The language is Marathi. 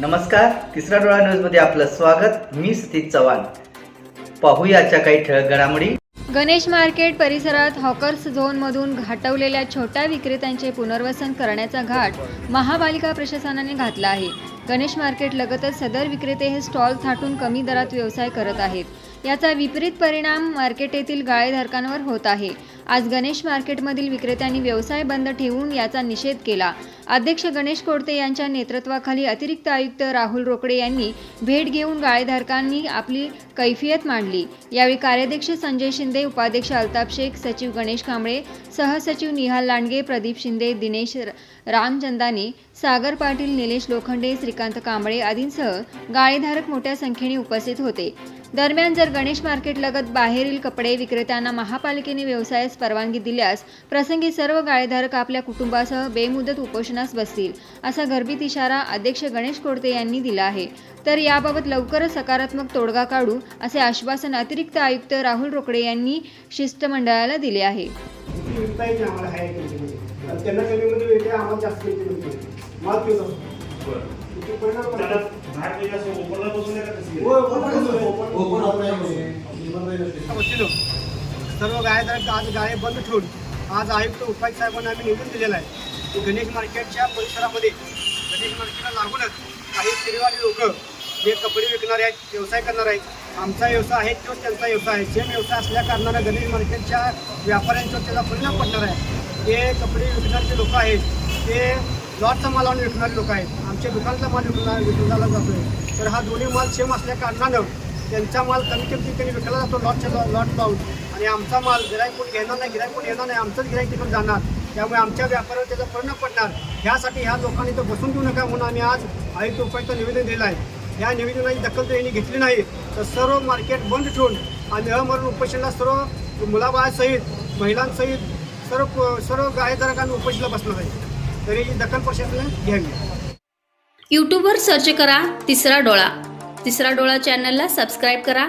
नमस्कार तिसरा डोळा न्यूजमध्ये आपलं स्वागत. मी सतीश चव्हाण. पाहूया काही ठळक घडामोडी. गणेश मार्केट परिसरात हॉकर्स झोनमधून घाटवलेल्या छोट्या विक्रेत्यांचे पुनर्वसन करण्याचा घाट महापालिका प्रशासनाने घातला आहे. गणेश मार्केट लगतच सदर विक्रेते हे स्टॉल थाटून कमी दरात व्यवसाय करत आहेत. याचा विपरीत परिणाम मार्केट येथील गाळेधारकांवर होत आहे. आज गणेश मार्केटमधील विक्रेत्यांनी व्यवसाय बंद ठेवून याचा निषेध केला. अध्यक्ष गणेश कोडते यांच्या नेतृत्वाखाली अतिरिक्त आयुक्त राहुल रोकडे यांनी भेट घेऊन गाळेधारकांनी आपली कैफियत मांडली. यावेळी कार्याध्यक्ष संजय शिंदे उपाध्यक्ष अल्ताप शेख सचिव गणेश कांबळे सहसचिव निहाल लांडगे प्रदीप शिंदे दिनेश रामचंदाने रामचंदानी सागर पाटील निलेश लोखंडे श्रीकांत कांबळे आदींसह गाळेधारक मोठ्या संख्येने उपस्थित होते. दरम्यान जर गणेश मार्केट लगत बाहेरील कपडे विक्रेत्यांना महापालिकेने व्यवसायास परवानगी दिल्यास प्रसंगी सर्व गाळेधारक आपल्या कुटुंबासह बेमुदत उपोषणास बसतील असा गर्भित इशारा अध्यक्ष गणेश कोडते यांनी दिला आहे. तर याबाबत लवकरच सकारात्मक तोडगा काढू असे आश्वासन अतिरिक्त आयुक्त राहुल रोकडे यांनी शिष्टमंडळाला दिले आहे. सर्व गायधारक आज गाळे बंद ठेवून आज आयुक्त उपायुक्त साहेबांना आम्ही निवडून दिलेला आहे. गणेश मार्केटच्या परिसरामध्ये गणेश मार्केटला लागूनच काही शेरीवाली लोक जे कपडे विकणारे आहेत व्यवसाय करणार आहेत. आमचा व्यवसाय आहे तोच त्यांचा व्यवसाय आहे. सेम व्यवसाय असल्या कारणानं गणेश मार्केटच्या व्यापाऱ्यांच्यावर त्याचा परिणाम पडणार आहे. ते कपडे विकणारे लोक आहेत ते लॉटचा माल आणून विकणारे लोक आहेत. आमच्या दुकानाचा माल विकणार विकला आहे तर हा दोन्ही माल सेम असल्या कारणानं त्यांचा माल कमी किमतीत त्यांनी विकला जातो लॉटच्या लॉट लावून. आणि आमचा माल गिराईक कोण घेणार नाही गिराईक कोण येणार नाही आमचंच गिराईक तिकडून जाणार. त्यामुळे आमच्या व्यापारावर त्याचा परिणाम पडणार. ह्यासाठी ह्या लोकांनी तो बसून देऊ नका म्हणून आम्ही आज आयुक्त उपायुक्त निवेदन दिलं आहे. या निवेदनाची दखल तर यांनी घेतली नाही. तर सर्व मार्केट बंद ठेवून आणि अमरण उपोषणला सर्व मुलाबाळासहित महिलांसहित सर्व सर्व गायधारकांनी उपोषणला बसणार आहे. तरी ही दखल प्रशासनाने घ्यावी. यूट्यूबवर सर्च करा तिसरा डोळा. तिसरा डोळा चॅनलला सबस्क्राईब करा.